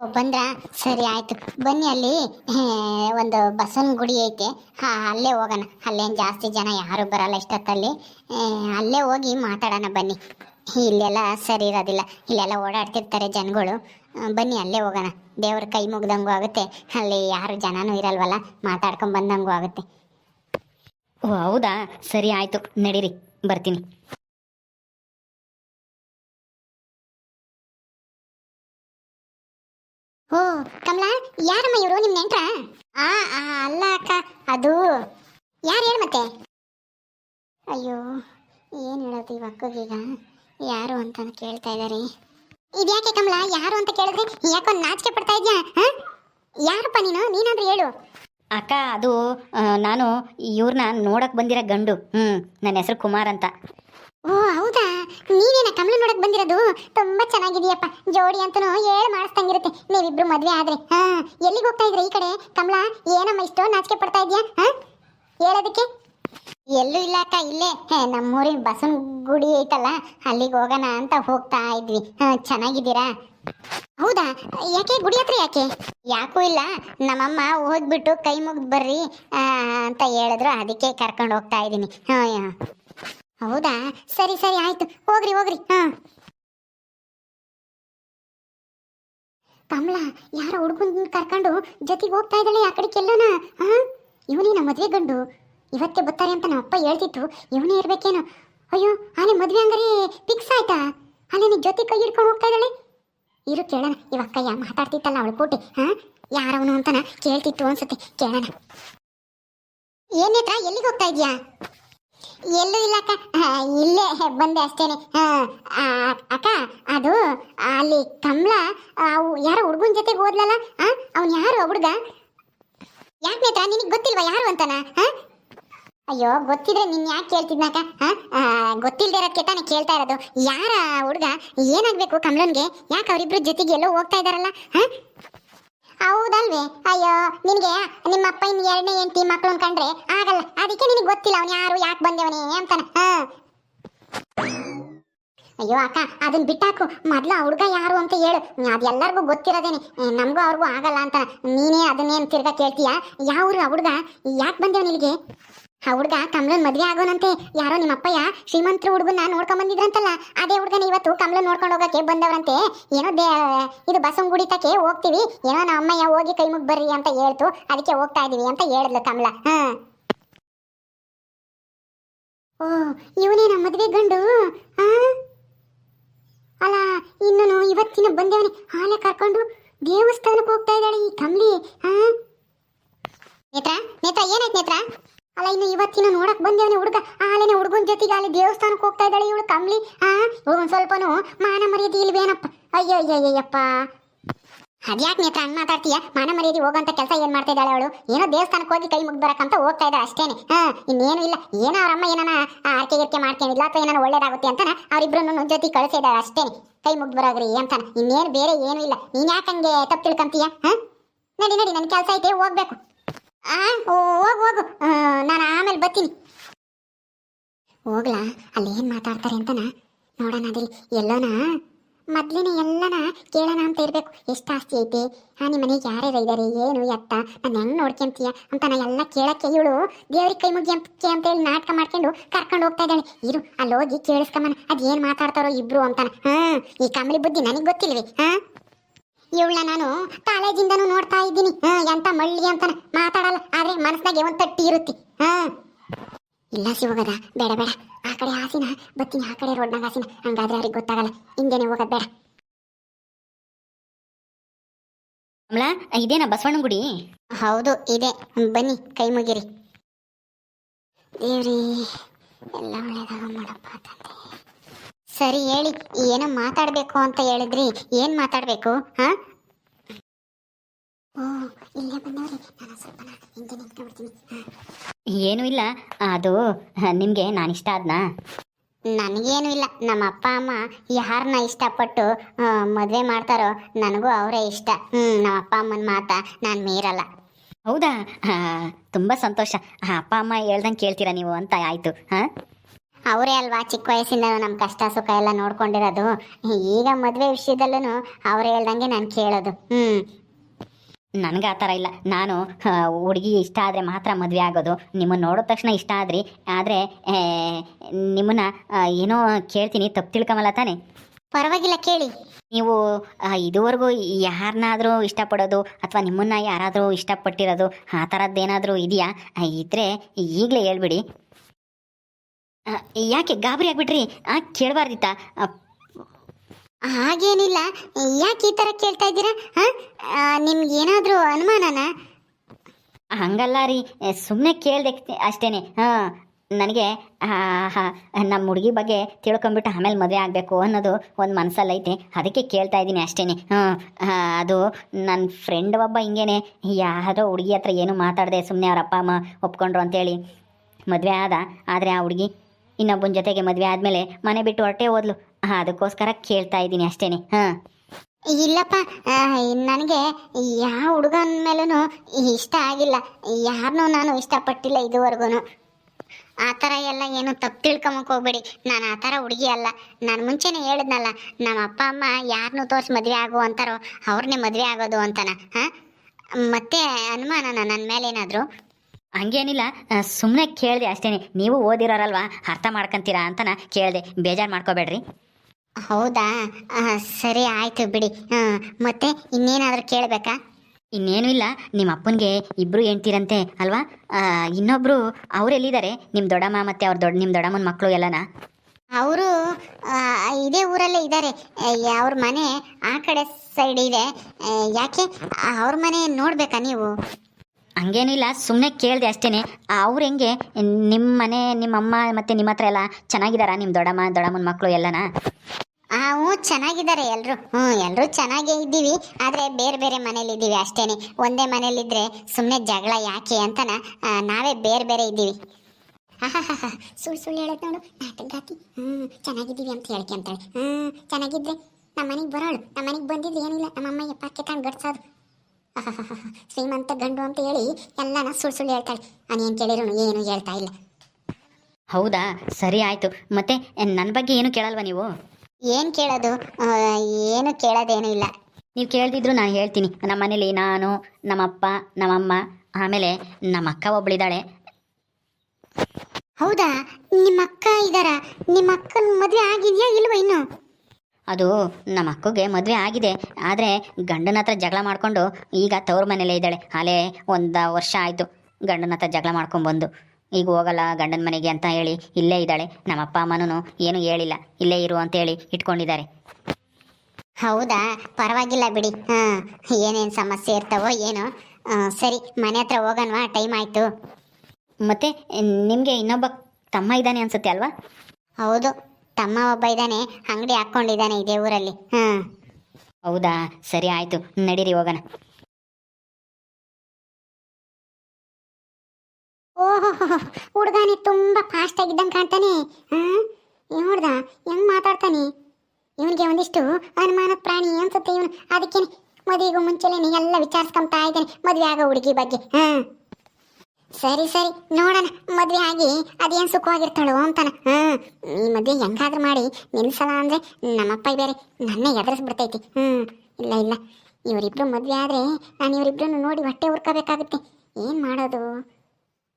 ಬಂದ್ರಾ ಸರಿ ಆಯ್ತು. ಬನ್ನಿ ಅಲ್ಲಿ ಒಂದು ಬಸವನ ಗುಡಿ ಐತೆ. ಹಾ, ಅಲ್ಲೇ ಹೋಗೋಣ. ಅಲ್ಲೇನು ಜಾಸ್ತಿ ಜನ ಯಾರು ಬರಲ್ಲ ಇಷ್ಟೊತ್ತಲ್ಲಿ. ಅಲ್ಲೇ ಹೋಗಿ ಮಾತಾಡೋಣ ಬನ್ನಿ. ಇಲ್ಲೆಲ್ಲ ಸರಿ ಇರೋದಿಲ್ಲ. ಇಲ್ಲೆಲ್ಲ ಓಡಾಡ್ತಿರ್ತಾರೆ ಜನಗಳು. ಬನ್ನಿ ಅಲ್ಲೇ ಹೋಗೋಣ. ದೇವ್ರ ಕೈ ಮುಗ್ದಂಗೂ ಆಗುತ್ತೆ. ಅಲ್ಲಿ ಯಾರು ಜನನೂ ಇರಲ್ವಲ್ಲ. ಮಾತಾಡ್ಕೊಂಡ್ ಬಂದಂಗೂ ಆಗುತ್ತೆ. ಓ, ಹೌದಾ? ಸರಿ ಆಯ್ತು. ನಡೀರಿ. ಬರ್ತೀನಿ. ಓ ಕಮಲಾ ಯಾರಮ್ಮ ಇವರು? ನಿಮ್ಮ ನೆಂಟ್ರ? ಆ ಆ, ಅಲ್ಲ ಅಕ್ಕ ಅದು. ಯಾರು ಹೇಳು ಮತ್ತೆ? ಅಯ್ಯೋ ಏನು ಹೇಳೋದು ಈ ಅಕ್ಕಗೀಗ ಯಾರು ಅಂತ ಕೇಳ್ತಾ ಇದ್ದಾರೆ ಇದ್ಯಾಕೆ ಕಮಲಾ ಯಾರು ಅಂತ ಕೇಳಿದ್ರೆ ಯಾಕೋ ನಾಚಿಕೆ ಪಡ್ತಾ ಇದ್ಯಾ? ಯಾರಪ್ಪ ನೀನು? ನೀನಾದ್ರೂ ಹೇಳು. ಅಕ್ಕ ಅದು ನಾನು ಇವ್ರನ್ನ ನೋಡಕ್ ಬಂದಿರೋ ಗಂಡು. ಹ್ಞೂ ನನ್ನ ಹೆಸರು ಕುಮಾರ್ ಅಂತ. ನೀನೇನ ಕಮಲ ನೋಡಕ್ ಬಂದಿರೋದು? ತುಂಬಾ ಚೆನ್ನಾಗಿದೆಯಪ್ಪ. ಜೋಡಿ ಅಂತನೂ ಹೇಳಿ ಮಾಡಿಸ್ತಂಗಿರುತ್ತೆ ನೀವಿಬ್ರು ಮದ್ವೆ ಆದ್ರೆ. ಹಾ, ಎಲ್ಲಿಗೆ ಹೋಗ್ತಾ ಇದ್ರೆ ಈ ಕಡೆ? ಕಮಲ, ಏನಮ್ಮ ಇಷ್ಟೋ ನಾಚಿಕೆ ಪಡ್ತಾ ಇದ್ಯಾ? ಹಾ? ಹೇಳೋದಕ್ಕೆ? ಎಲ್ಲೂ ಇಲ್ಲ ಅಕ್ಕ, ಇಲ್ಲೇ. ನಮ್ಮೂರಿನ ಬಸವನ ಗುಡಿ ಐತಲ್ಲ, ಅಲ್ಲಿಗೆ ಹೋಗೋಣ ಅಂತ ಹೋಗ್ತಾ ಇದ್ವಿ. ಚೆನ್ನಾಗಿದ್ದೀರಾ? ಹೌದಾ? ಯಾಕೆ, ಗುಡಿ ಹತ್ರ ಯಾಕೆ? ಯಾಕೂ ಇಲ್ಲ. ನಮ್ಮಮ್ಮ ಹೋಗ್ಬಿಟ್ಟು ಕೈ ಮುಗ್ದು ಬರ್ರಿ ಅಂತ ಹೇಳಿದ್ರು. ಅದಕ್ಕೆ ಕರ್ಕೊಂಡು ಹೋಗ್ತಾ ಇದ್ದೀನಿ. ಹಾ. ಹೌದಾ? ಸರಿ ಸರಿ, ಆಯ್ತು. ಹೋಗ್ರಿ ಹೋಗ್ರಿ. ಹಾ. ಕಮಲ, ಯಾರೋ ಹುಡುಗನ್ ಕರ್ಕೊಂಡು ಜೊತೆಗೆ ಹೋಗ್ತಾ ಇದ್ದಾಳೆ ಆ ಎಲ್ಲೋನ? ಹಾ? ಇವನೇ ನಮ್ಮ ಮದ್ವೆ ಗಂಡು. ಇವತ್ತೇ ಬರ್ತಾರೆ ಅಂತ ನಮ್ಮ ಅಪ್ಪ ಹೇಳ್ತಿತ್ತು. ಇವನೇ ಇರ್ಬೇಕೇನೋ. ಅಯ್ಯೋ, ಆನೆ ಮದ್ವೆ ಅಂಗರಿ ಫಿಕ್ಸ್ ಆಯ್ತಾ? ನಿನ್ ಜೊತೆ ಕೈ ಹಿಡ್ಕೊಂಡು ಹೋಗ್ತಾ ಇದ್ದಾಳೆ? ಇರು ಕೇಳೋಣ. ಇವಾಗ ಕೈಯ ಮಾತಾಡ್ತಿತ್ತಲ್ಲ ಅವಳು ಕೂಟಿ. ಹಾ? ಯಾರವನು ಅಂತನ ಕೇಳ್ತಿತ್ತು ಅನ್ಸುತ್ತೆ. ಕೇಳೋಣ. ಏನೇತ್ರ ಎಲ್ಲಿಗೆ ಹೋಗ್ತಾ ಇದ್ಯಾ? ಎಲ್ಲೂ ಇಲ್ಲ ಅಕ್ಕ. ಇಲ್ಲೇ ಬಂದೆ ಅಷ್ಟೇನೆ. ಅಕ್ಕ, ಅದು, ಅಲ್ಲಿ ಕಮಲ ಯಾರೋ ಹುಡುಗನ ಜೊತೆಗೆ ಹೋದ್ಲಲ್ಲ? ಅವ್ನು ಯಾರು ಹುಡುಗ? ಯಾಕೆ ನೇತ್ರ ನಿನಗೆ ಗೊತ್ತಿಲ್ವಾ ಯಾರು ಅಂತನ? ಅಯ್ಯೋ, ಗೊತ್ತಿದ್ರೆ ನಿನ್ ಯಾಕೆ ಕೇಳ್ತಿದ್ನಾಕ ಗೊತ್ತಿಲ್ಲದೆ ಇರೋದಕ್ಕೆ ತಾನೇ ಕೇಳ್ತಾ ಇರೋದು. ಯಾರ ಹುಡುಗ? ಏನಾಗ್ಬೇಕು ಕಮಲನ್ಗೆ? ಯಾಕೆ ಅವರಿಬ್ರು ಜೊತೆಗೆ ಎಲ್ಲೋ ಹೋಗ್ತಾ ಇದಾರಲ್ಲ? ಆ? ಹೌದಲ್ವೇ ಅಯ್ಯೋ, ನಿನಗೆ ನಿಮ್ಮ ಅಪ್ಪ ಇನ್ ಎರಡನೇ ಹೆಂಡತಿ ಮಕ್ಕಳು ಅನ್ಕಂಡ್ರೆ ಆಗಲ್ಲ. ಅದಕ್ಕೆ ನಿನಗೆ ಗೊತ್ತಿಲ್ಲ ಅವನು ಯಾರು, ಯಾಕೆ ಬಂದವನೇ ಅಂತಾನೆ. ಹಾ. ಅಯ್ಯೋ, ಅಕ್ಕ ಅದನ್ನ ಬಿಟ್ಟಾಕು. ಮೊದ್ಲು ಆ ಹುಡುಗ ಯಾರು ಅಂತ ಹೇಳು. ಅದು ಎಲ್ಲರಿಗೂ ಗೊತ್ತಿರೋದೇನೆ. ನಮಗೂ ಅವ್ರಿಗೂ ಆಗಲ್ಲ ಅಂತ ನೀನೇ ಅದನ್ನೇನು ತಿರ್ಗಾ ಕೇಳ್ತೀಯ? ಯಾವ ಹುಡುಗ? ಯಾಕೆ ಬಂದೇವ ನಿನಗೆ ಆ ಹುಡ್ಗ ಕಮಲನ್ ಮದ್ವೆ ಆಗೋನಂತೆ. ಯಾರೋ ನಿಮ್ಮ ಅಪ್ಪಯ್ಯ ಶ್ರೀಮಂತರ ಹುಡುಗನ ನೋಡ್ಕೊಂಡ್ ಬಂದಿದ್ರಂತಲ್ಲ. ಅದೇ ಹುಡುಗನ ಇವತ್ತು ಕಮಲನ್ ನೋಡ್ಕೊಂಡು ಹೋಗಕ್ಕೆ ಬಂದವರಂತೆ. ಏನೋ ದೇ ಇದು ಬಸವನಗುಡಿ ತಕ್ಕೆ ಹೋಗ್ತೀವಿ. ಏನೋ ನಮ್ಮ ಅಮ್ಮಯ್ಯ ಹೋಗಿ ಕೈ ಮುಗ್ ಬರ್ರಿ ಅಂತ ಹೇಳ್ತು. ಅದಕ್ಕೆ ಹೋಗ್ತಾ ಇದೀವಿ ಅಂತ ಹೇಳಿದ್ಲು ಕಮಲ. ಹಾ. ಓ, ಇವನೇ ನಮ್ಮ ಮದ್ವೆ ಗಂಡು? ಹಾ? ಅಲ್ಲ ಇನ್ನು ಇವತ್ತಿನ ಬಂದೇವನೆ. ಹಾಲೆ ಕರ್ಕೊಂಡು ದೇವಸ್ಥಾನಕ್ಕೆ ಹೋಗ್ತಾ ಇದ್ದಾಳೆ ಈ ಕಮಲಿ. ಹಾ? ನೇತ್ರ ನೇತ್ರ, ಏನಾಯ್ತು ನೇತ್ರ? ಅಲ್ಲ, ಇನ್ನು ಇವತ್ತಿನ ನೋಡಕ್ ಬಂದೇವನೆ ಹುಡುಗ. ಆಲೇನೆ ಹುಡುಗನ ಜೊತೆಗೆ ಅಲ್ಲಿ ದೇವಸ್ಥಾನಕ್ಕೆ ಹೋಗ್ತಾ ಇದ್ದಾಳೆ ಇವಳು ಕಮ್ಲಿ. ಹಾ ಹುಡುಗನ್ ಸ್ವಲ್ಪನು ಮಾನ ಮರ್ಯಾದೆ ಇಲ್ವೇನಪ್ಪ? ಅಯ್ಯೋ ಅಯ್ಯಯ್ಯಪ್ಪ ಅದ್ಯಾಕೆ ನೇತ್ರ ಹಂಗ್ ಮಾತಾಡ್ತೀಯ? ಮಾನ ಮರ್ಯಾದೆ ಹೋಗಂತ ಕೆಲಸ ಏನ್ ಮಾಡ್ತಾ ಇದ್ದಾಳೆ ಅವಳು? ಏನೋ ದೇವಸ್ಥಾನಕ್ಕೆ ಹೋಗಿ ಕೈ ಮುಗ್ದು ಬರಕಂತ ಹೋಗ್ತಾ ಇದ್ದಾಳೆ ಅಷ್ಟೇನೆ. ಹಾ, ಇನ್ನೇನು ಇಲ್ಲ. ಏನೋ ಅಮ್ಮ ಏನಾನ ಆರ್ಕೆ ಗಿರ್ಕೆ ಮಾಡ್ಕೊಂಡಿಲ್ಲ ಅಥವಾ ಏನಾನ ಒಳ್ಳೇದಾಗುತ್ತೆ ಅಂತಾನ ಅವರಿಬ್ಬರನ್ನು ಜೊತೆ ಕಳಿಸಿದ್ದಾಳೆ ಅಷ್ಟೇನೆ. ಕೈ ಮುಗ್ದು ಬರೋಗ್ರಿ ಅಂತಾನ. ಇನ್ನೇನು ಬೇರೆ ಏನೂ ಇಲ್ಲ. ನೀನ್ ಯಾಕೆ ಹಂಗೆ ತಪ್ಪು ತಿಳ್ಕೊಂತೀಯ? ಹಾ? ನಡಿ ನಡಿ ನನ್ನ ಕೆಲಸ ಐತೆ, ಹೋಗ್ಬೇಕು. ಆ ಹೋಗು ಹೋಗು. ನಾನು ಆಮೇಲೆ ಬರ್ತೀನಿ. ಹೋಗ್ಲಾ? ಅಲ್ಲಿ ಏನು ಮಾತಾಡ್ತಾರೆ ಅಂತನ? ನೋಡೋಣ ಅದಿರಿ. ಎಲ್ಲೋನ? ಮೊದ್ಲಿನ ಎಲ್ಲನ ಕೇಳೋಣ ಅಂತ ಇರ್ಬೇಕು. ಎಷ್ಟು ಆಸ್ತಿ ಐತೆ? ಹಾ ನಿಮ್ಮ ಮನೆಗೆ ಯಾರ್ಯಾರು ಇದ್ದಾರೆ ಏನು, ಎತ್ತ? ನಾನು ಹೆಂಗ್ ನೋಡ್ಕೊಂತೀಯ? ಅಂತ ನಾ ಎಲ್ಲ ಕೇಳಕ್ಕೆ ಇವಳು ದೇವ್ರಿಗೆ ಕೈ ಮುಗಿ ಅಂತ ಅಂತೇಳಿ ನಾಟಕ ಮಾಡ್ಕೊಂಡು ಕರ್ಕೊಂಡು ಹೋಗ್ತಾ ಇದ್ದಾಳೆ. ಇರು ಅಲ್ಲಿ ಹೋಗಿ ಕೇಳಿಸ್ಕೊಂಬನ ಅದೇನು ಮಾತಾಡ್ತಾರೋ ಇಬ್ರು ಅಂತಾನ. ಹಾಂ ಈ ಕಮಲಿ ಬುದ್ಧಿ ನನಗೆ ಗೊತ್ತಿಲ್ವಿ? ಹಾ? ಇವಳನ್ನ ನಾನು ಕಾಲೇಜಿಂದನೂ ನೋಡ್ತಾ ಇದ್ದೀನಿ. ಹ್ಮ್ ಎಂತ ಮಳ್ಳಿ ಅಂತಾನ ಮಾತಾಡಲ್ಲ. ಆದ್ರೆ ಮನಸ್ನಾಗೆ ಒಂದ್ ತಟ್ಟಿ ಇರುತ್ತೆ. ಹಾ. ಇಲ್ಲ ಶಿವಗದ ಬೇಡ ಬೇಡ. ಆ ಕಡೆ ಹಾಸಿನ ಬತ್ತೀನಿ. ಆ ಕಡೆ ರೋಡ್ನಾಗ ಹಾಸಿನ. ಹಂಗಾದ್ರೆ ಅವ್ರಿಗೆ ಗೊತ್ತಾಗಲ್ಲ. ಹಿಂದೆನೆ ಹೋಗೋದ್ ಬೇಡ. ಕಮಲ ಇದೇನಾ ಬಸವಣ್ಣ ಗುಡಿ? ಹೌದು ಇದೆ. ಬನ್ನಿ ಕೈ ಮುಗಿರಿ. ದೇವ್ರಿ ಎಲ್ಲ ಒಳ್ಳೇದಾಗ ಮಾಡಪ್ಪ ತಂದೆ. ಸರಿ ಹೇಳಿ ಏನೋ ಮಾತಾಡಬೇಕು ಅಂತ ಹೇಳಿದ್ರಿ. ಏನ್ ಮಾತಾಡ್ಬೇಕು? ಹಾ? ಇಲ್ಲೇ ಬಂದವ್ರಿ. ನಾನು ಸ್ವಲ್ಪ ಹಿಂದೆ ನಿಂತ್ಕೊಂಡ್ಬಿಡ್ತೀನಿ ಹಾ. ಏನೂ ಇಲ್ಲ. ಅದು ನಿಮಗೆ ನಾನು ಇಷ್ಟ ಆದ್ನಾ? ನನಗೇನು ಇಲ್ಲ. ನಮ್ಮ ಅಪ್ಪ ಅಮ್ಮ ಯಾರನ್ನ ಇಷ್ಟಪಟ್ಟು ಮದುವೆ ಮಾಡ್ತಾರೋ ನನಗೂ ಅವರೇ ಇಷ್ಟ. ಹ್ಞೂ ನಮ್ಮ ಅಪ್ಪ ಅಮ್ಮನ ಮಾತಾ ನಾನು ಮೀರಲ್ಲ. ಹೌದಾ? ತುಂಬಾ ಸಂತೋಷ. ಅಪ್ಪ ಅಮ್ಮ ಹೇಳ್ದಂಗೆ ಕೇಳ್ತೀರಾ ನೀವು ಅಂತ ಆಯಿತು. ಹಾಂ? ಅವರೇ ಅಲ್ವಾ? ಚಿಕ್ಕ ವಯಸ್ಸಿಂದ ನಮ್ಮ ಕಷ್ಟ ಸುಖ ಎಲ್ಲ ನೋಡ್ಕೊಂಡಿರೋದು. ಈಗ ಮದುವೆ ವಿಷಯದಲ್ಲೂ ಅವ್ರು ಹೇಳ್ದಂಗೆ ನಾನು ಕೇಳೋದು. ಹ್ಞೂ ನನಗೆ ಆ ಥರ ಇಲ್ಲ. ನಾನು ಹುಡುಗಿ ಇಷ್ಟ ಆದರೆ ಮಾತ್ರ ಮದುವೆ ಆಗೋದು. ನಿಮ್ಮನ್ನು ನೋಡಿದ ತಕ್ಷಣ ಇಷ್ಟ ಆದ್ರಿ. ಆದರೆ ನಿಮ್ಮನ್ನು ಏನೋ ಕೇಳ್ತೀನಿ. ತಪ್ಪು ತಿಳ್ಕೊಂಬಲ್ಲ ತಾನೆ? ಪರವಾಗಿಲ್ಲ ಕೇಳಿ. ನೀವು ಇದುವರೆಗೂ ಯಾರನ್ನಾದರೂ ಇಷ್ಟಪಡೋದು ಅಥವಾ ನಿಮ್ಮನ್ನ ಯಾರಾದರೂ ಇಷ್ಟಪಟ್ಟಿರೋದು ಆ ಥರದ್ದೇನಾದರೂ ಇದೆಯಾ? ಇದ್ದರೆ ಈಗಲೇ ಹೇಳ್ಬಿಡಿ. ಯಾಕೆ ಗಾಬರಿ ಆಗ್ಬಿಟ್ರಿ? ಆ ಕೇಳಬಾರ್ದಿತ್ತ? ಹಾಗೇನಿಲ್ಲ. ಯಾಕೆ ಈ ಥರ ಕೇಳ್ತಾ ಇದ್ದೀರಾ? ಹಾಂ? ನಿಮ್ಗೆ ಏನಾದರೂ ಅನುಮಾನನಾ? ಹಂಗಲ್ಲ ರೀ. ಸುಮ್ಮನೆ ಕೇಳ್ದೆ ಅಷ್ಟೇನೆ. ಹಾಂ, ನನಗೆ ನಮ್ಮ ಹುಡುಗಿ ಬಗ್ಗೆ ತಿಳ್ಕೊಂಬಿಟ್ಟು ಆಮೇಲೆ ಮದುವೆ ಆಗಬೇಕು ಅನ್ನೋದು ಒಂದು ಮನಸ್ಸಲ್ಲೈತೆ ಅದಕ್ಕೆ ಕೇಳ್ತಾ ಇದ್ದೀನಿ ಅಷ್ಟೇ ಹಾಂ ಅದು ನನ್ನ ಫ್ರೆಂಡ್ ಒಬ್ಬ ಹಿಂಗೇನೆ. ಯಾರೋ ಹುಡುಗಿ ಹತ್ರ ಏನು ಮಾತಾಡಿದೆ ಸುಮ್ಮನೆ ಅವ್ರ ಅಪ್ಪ, ಅಮ್ಮ ಒಪ್ಕೊಂಡ್ರು ಅಂತೇಳಿ. ಮದುವೆ ಆದ. ಆದರೆ ಆ ಹುಡುಗಿ ಇನ್ನೊಬ್ಬನ ಜೊತೆಗೆ ಮದುವೆ ಆದಮೇಲೆ ಮನೆ ಬಿಟ್ಟು ಹೊರಟೇ ಹೊರಟೆ ಹೋದ್ಲು ಅದಕ್ಕೋಸ್ಕರ ಕೇಳ್ತಾ ಇದ್ದೀನಿ ಅಷ್ಟೇನೆ. ಹಾಂ. ಇಲ್ಲಪ್ಪ ನನಗೆ ಯಾವ ಹುಡುಗನ ಮೇಲೂ ಇಷ್ಟ ಆಗಿಲ್ಲ. ಯಾರನ್ನೂ ನಾನು ಇಷ್ಟಪಟ್ಟಿಲ್ಲ ಇದುವರೆಗೂ ಆ ಥರ ಎಲ್ಲ ಏನು ತಪ್ಪು ತಿಳ್ಕೊಂಬಕ್ಕೆ ಹೋಗ್ಬೇಡಿ. ನಾನು ಆ ಥರ ಹುಡುಗಿ ಅಲ್ಲ. ನಾನು ಮುಂಚೆನೇ ಹೇಳಿದ್ನಲ್ಲ ನಮ್ಮ ಅಪ್ಪ ಅಮ್ಮ ಯಾರನ್ನೂ ತೋರಿಸಿ ಮದುವೆ ಆಗು ಅಂತಾರೋ ಅವ್ರನ್ನೇ ಮದುವೆ ಆಗೋದು ಅಂತನ ಹಾಂ? ಮತ್ತೆ ಅನುಮಾನನ ನನ್ನ ಮೇಲೆ ಏನಾದರೂ ಹಂಗೇನಿಲ್ಲ ಸುಮ್ಮನೆ ಕೇಳಿದೆ ಅಷ್ಟೇ ನೀವು ಓದಿರೋರಲ್ವಾ? ಅರ್ಥ ಮಾಡ್ಕೊಂತೀರಾ ಅಂತನ ಕೇಳಿದೆ. ಬೇಜಾರು ಮಾಡ್ಕೋಬೇಡ್ರಿ. ಹೌದಾ? ಸರಿ ಆಯಿತು ಬಿಡಿ. ಹಾಂ ಮತ್ತೆ ಇನ್ನೇನಾದರೂ ಕೇಳಬೇಕಾ? ಇನ್ನೇನು ಇಲ್ಲ. ನಿಮ್ಮ ಅಪ್ಪನಿಗೆ ಇಬ್ಬರು ಹೆಂಡ್ತೀರಂತೆ ಅಲ್ವಾ? ಇನ್ನೊಬ್ಬರು ಇನ್ನೊಬ್ರು ಅವ್ರು ಎಲ್ಲಿದ್ದಾರೆ ನಿಮ್ಮ ದೊಡ್ಡಮ್ಮ ಮತ್ತೆ ಅವ್ರ ದೊಡ್ಡ ನಿಮ್ಮ ದೊಡ್ಡಮ್ಮನ ಮಕ್ಕಳು ಎಲ್ಲನ? ಅವರು ಇದೇ ಊರಲ್ಲೇ ಇದ್ದಾರೆ. ಅವ್ರ ಮನೆ ಆ ಕಡೆ ಸೈಡ್ ಇದೆ. ಯಾಕೆ? ಅವ್ರ ಮನೆ ನೋಡ್ಬೇಕಾ ನೀವು? ಹಂಗೇನಿಲ್ಲ ಸುಮ್ಮನೆ ಕೇಳಿದೆ ಅಷ್ಟೇ ಅವ್ರು ಹೆಂಗೆ? ನಿಮ್ಮ ಮನೆ ನಿಮ್ಮಮ್ಮ ಮತ್ತು ನಿಮ್ಮ ಹತ್ರ ಎಲ್ಲ ಚೆನ್ನಾಗಿದ್ದಾರಾ? ನಿಮ್ಮ ದೊಡ್ಡಮ್ಮ ದೊಡ್ಡಮ್ಮನ ಮಕ್ಕಳು ಎಲ್ಲನ? ಹ್ಞೂ, ಚೆನ್ನಾಗಿದ್ದಾರೆ ಎಲ್ಲರೂ ಹ್ಞೂ ಎಲ್ಲರೂ ಚೆನ್ನಾಗೇ ಇದ್ದೀವಿ. ಆದರೆ ಬೇರೆ ಬೇರೆ ಮನೇಲಿ ಇದ್ದೀವಿ ಅಷ್ಟೇನೆ. ಒಂದೇ ಮನೇಲಿದ್ದರೆ ಸುಮ್ಮನೆ ಜಗಳ ಯಾಕೆ ಅಂತನ ನಾವೇ ಬೇರೆ ಬೇರೆ ಇದ್ದೀವಿ. ಸುಳ್ಳು ಸುಳ್ಳು ಹೇಳೋದು ನೋಡು. ನಾಟಗಾತಿ ಹ್ಞೂ, ಚೆನ್ನಾಗಿದ್ದೀವಿ ಅಂತ ಹೇಳ್ಕೆ ಅಂತಾಳೆ. ಹ್ಞೂ, ಚೆನ್ನಾಗಿದ್ರೆ ನಮ್ಮ ಮನೆಗೆ ಬರೋಳು. ನಮ್ಮ ಮನೆಗೆ ಬಂದಿದ್ದು ಏನಿಲ್ಲ. ನಮ್ಮಮ್ಮ ಎಪ್ಪಕ್ಕೆ ತಾನು ಗಡ್ಸೋದು. ಶ್ರೀಮಂತ ಗಂಡು ಅಂತ ಹೇಳಿ ಎಲ್ಲನ ಸುಳ್ಳು ಸುಳ್ಳು ಹೇಳ್ತಾಳೆ. ನಾನೇನು ಕೇಳಿರೋನು ಏನು ಹೇಳ್ತಾ ಇಲ್ಲ. ಹೌದಾ? ಸರಿ ಆಯಿತು. ಮತ್ತೆ ನನ್ನ ಬಗ್ಗೆ ಏನು ಕೇಳಲ್ವಾ ನೀವು? ಏನು ಕೇಳೋದು? ಏನು ಕೇಳೋದೇನು ಇಲ್ಲ. ನೀವು ಕೇಳ್ದಿದ್ರು ನಾನು ಹೇಳ್ತೀನಿ. ನಮ್ಮ ಮನೇಲಿ ನಾನು ನಮ್ಮಪ್ಪ ನಮ್ಮಮ್ಮ ಆಮೇಲೆ ನಮ್ಮ ಅಕ್ಕ ಒಬ್ಳಿದ್ದಾಳೆ ಹೌದಾ? ನಿಮ್ಮ ಅಕ್ಕ ಇದ್ದಾರ ನಿಮ್ಮ ಅಕ್ಕನ ಮದುವೆ ಆಗಿದೆಯಾ ಇಲ್ವಾ ಇನ್ನು? ಅದು ನಮ್ಮ ಅಕ್ಕಗೆ ಮದುವೆ ಆಗಿದೆ. ಆದರೆ ಗಂಡನ ಹತ್ರ ಜಗಳ ಮಾಡಿಕೊಂಡು ಈಗ ತವ್ರ ಮನೇಲೇ ಇದ್ದಾಳೆ. ಅಲ್ಲೇ ಒಂದು ವರ್ಷ ಆಯಿತು ಗಂಡನ ಹತ್ರ ಜಗಳ ಮಾಡ್ಕೊಂಬಂದು. ಈಗ ಹೋಗಲ್ಲ ಗಂಡನ ಮನೆಗೆ ಅಂತ ಹೇಳಿ ಇಲ್ಲೇ ಇದ್ದಾಳೆ. ನಮ್ಮ ಅಪ್ಪ ಅಮ್ಮನೂ ಏನು ಹೇಳಿಲ್ಲ. ಇಲ್ಲೇ ಇರು ಅಂತ ಹೇಳಿ ಇಟ್ಕೊಂಡಿದ್ದಾರೆ. ಹೌದಾ? ಪರವಾಗಿಲ್ಲ ಬಿಡಿ. ಹಾ ಏನೇನು ಸಮಸ್ಯೆ ಇರ್ತಾವೋ ಏನೋ. ಸರಿ ಮನೆ ಹತ್ರ ಹೋಗೋಣವಾ ಟೈಮ್ ಆಯಿತು. ಮತ್ತೆ ನಿಮಗೆ ಇನ್ನೊಬ್ಬ ತಮ್ಮ ಇದ್ದಾನೆ ಅನ್ಸುತ್ತೆ ಅಲ್ವಾ? ಹೌದು ತಮ್ಮ ಒಬ್ಬ ಇದ್ದಾನೆ ಅಂಗಡಿ ಹಾಕೊಂಡಿದ್ದಾನೆ ಇದೇ ಊರಲ್ಲಿ. ಹಾಂ. ಹೌದಾ? ಸರಿ ಆಯಿತು. ನಡೀರಿ ಹೋಗೋಣ. ಹುಡುಗನೇ ತುಂಬ ಫಾಸ್ಟ್ ಆಗಿದ್ದಂಗೆ ಕಾಣ್ತಾನೆ. ಹಾಂ? ನೋಡ್ದ ಹೆಂಗ್ ಮಾತಾಡ್ತಾನೆ? ಇವನಿಗೆ ಒಂದಿಷ್ಟು ಅನುಮಾನ ಪ್ರಾಣಿ ಅನ್ಸುತ್ತೆ ಇವನು. ಅದಕ್ಕೇನೆ ಮದುವೆಗೂ ಮುಂಚೆನೆ ಎಲ್ಲ ವಿಚಾರಿಸ್ಕೊಂತಾ ಇದ್ದಾನೆ, ಮದುವೆ ಆಗೋ ಹುಡುಗಿ ಬಗ್ಗೆ. ಹಾಂ? ಸರಿ ಸರಿ. ನೋಡೋಣ, ಮದುವೆ ಆಗಿ ಅದೇನು ಸುಖವಾಗಿರ್ತಾಳೋ ಅಂತಾನ. ಹಾಂ? ಈ ಮದುವೆ ಹೆಂಗಾದ್ರೂ ಮಾಡಿ ನಿಲ್ಸಲ್ಲ ಅಂದ್ರೆ ನಮ್ಮಪ್ಪ ಬೇರೆ ನನ್ನ ಎದುರಿಸ್ಬಿಡ್ತೈತಿ ಹ್ಮ್? ಇಲ್ಲ ಇಲ್ಲ. ಇವರಿಬ್ರು ಮದುವೆ ಆದ್ರೆ ನಾನು ಇವರಿಬ್ರು ನೋಡಿ ಹೊಟ್ಟೆ ಹುರ್ಕೋಬೇಕಾಗುತ್ತೆ ಏನು ಮಾಡೋದು?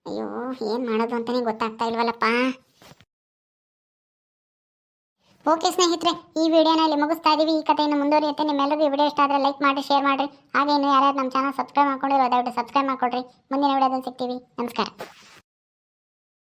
ಅಯ್ಯೋ, ಏನು ಮಾಡೋದು ಅಂತಲೇ ಗೊತ್ತಾಗ್ತಾ ಇಲ್ವಲ್ಲಪ್ಪ. ಓಕೆ ಸ್ನೇಹಿತರೆ, ಈ ವಿಡಿಯೋನ ಇಲ್ಲಿ ಮುಗಿಸ್ತಾ ಇದೀವಿ. ಈ ಕಥೆಯನ್ನು ಮುಂದುವರಿಯುತ್ತೆ. ನಿಮ್ಮೆಲ್ಲರಿಗೂ ಈ ವಿಡಿಯೋ ಇಷ್ಟ ಆದರೆ ಲೈಕ್ ಮಾಡಿ, ಶೇರ್ ಮಾಡಿರಿ. ಹಾಗೆ ಇನ್ನು ಯಾರ್ಯಾರು ನಮ್ಮ ಚಾನಲ್ ಸಬ್ಸ್ಕ್ರೈಬ್ ಮಾಡ್ಕೊಂಡಿರೋ, ದಯವಿಟ್ಟು ಸಬ್ಸ್ಕ್ರೈಬ್ ಮಾಡ್ಕೊಳ್ರಿ ಮುಂದಿನ ವಿಡಿಯೋದಲ್ಲಿ ಸಿಗ್ತೀವಿ. ನಮಸ್ಕಾರ.